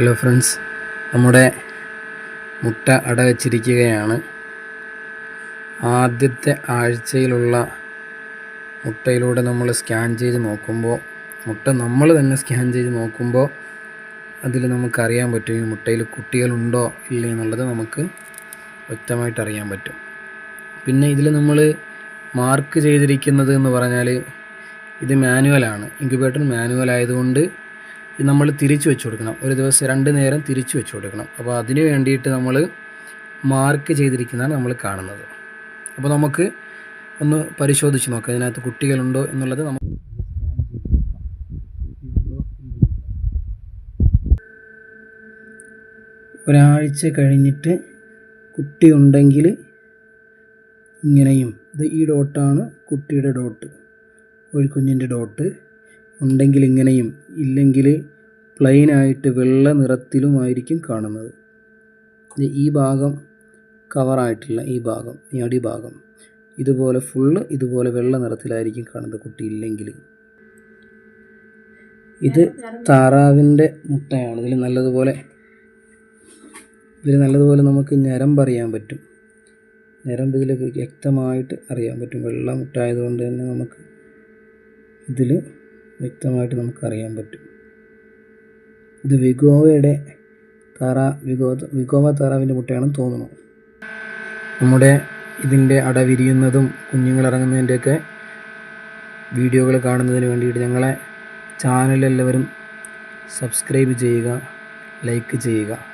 Hello friends നമ്മുടെ മുട്ട അട വച്ചിരിക്കുകയാണ്. ആദ്യത്തെ ആഴ്ചയിലുള്ള മുട്ടയിലൂടെ നമ്മൾ സ്കാൻ ചെയ്ത് നോക്കുമ്പോൾ മുട്ട നമ്മൾ തന്നെ സ്കാൻ ചെയ്ത് നോക്കുമ്പോൾ അതിൽ നമുക്കറിയാൻ പറ്റും ഈ മുട്ടയിൽ കുട്ടികളുണ്ടോ ഇല്ലേ എന്നുള്ളത് നമുക്ക് വ്യക്തമായിട്ട് അറിയാൻ പറ്റും. പിന്നെ ഇതിൽ നമ്മൾ മാർക്ക് ചെയ്തിരിക്കുന്നത് എന്ന് പറഞ്ഞാൽ ഇത് മാനുവലാണ് ഇൻക്യുബേറ്റർ മാനുവൽ ആയതുകൊണ്ട് നമ്മൾ തിരിച്ചു വെച്ച് കൊടുക്കണം. ഒരു ദിവസം രണ്ട് നേരം തിരിച്ചു വെച്ച് കൊടുക്കണം. അപ്പോൾ അതിന് വേണ്ടിയിട്ട് നമ്മൾ മാർക്ക് ചെയ്തിരിക്കുന്നതാണ് നമ്മൾ കാണുന്നത്. അപ്പോൾ നമുക്ക് ഒന്ന് പരിശോധിച്ച് നോക്കാം. ഇതിനകത്ത് കുട്ടികളുണ്ടോ എന്നുള്ളത് നമുക്ക് ഒരാഴ്ച കഴിഞ്ഞിട്ട് കുട്ടി ഉണ്ടെങ്കിൽ ഇങ്ങനെയും. ഇത് ഈ ഡോട്ടാണ് കുട്ടിയുടെ ഡോട്ട്. കോഴിക്കുഞ്ഞിന്റെ ഡോട്ട്. ഉണ്ടെങ്കിൽ ഇങ്ങനെയും ഇല്ലെങ്കിൽ പ്ലെയിനായിട്ട് വെള്ള നിറത്തിലുമായിരിക്കും കാണുന്നത്. ഈ ഭാഗം കവറായിട്ടുള്ള ഈ ഭാഗം ഈ അടിഭാഗം. ഇതുപോലെ ഫുള്ള് ഇതുപോലെ വെള്ള നിറത്തിലായിരിക്കും കാണുന്നത് കുട്ടി ഇല്ലെങ്കിൽ. ഇത് താറാവിന്റെ മുട്ടയാണ്. ഇതിൽ നല്ലതുപോലെ ഇതിൽ നല്ലതുപോലെ നമുക്ക് ഞരമ്പ് അറിയാൻ പറ്റും. ഞരമ്പ് ഇതിൽ വ്യക്തമായിട്ട് അറിയാൻ പറ്റും. വെള്ള മുട്ടായതുകൊണ്ട് തന്നെ നമുക്ക് ഇതിൽ വ്യക്തമായിട്ട് നമുക്കറിയാൻ പറ്റും. ഇത് വിഗോവയുടെ തറ വിഗോ വിഗോവ താറാവിന്റെ മുട്ടയാണെന്ന് തോന്നുന്നു. നമ്മുടെ ഇതിന്റെ അട വിരിയുന്നതും കുഞ്ഞുങ്ങൾ ഇറങ്ങുന്നതിന്റെയൊക്കെ വീഡിയോകൾ കാണുന്നതിന് വേണ്ടിയിട്ട് ഞങ്ങളെ ചാനൽ എല്ലാവരും സബ്സ്ക്രൈബ് ചെയ്യുക ലൈക്ക് ചെയ്യുക.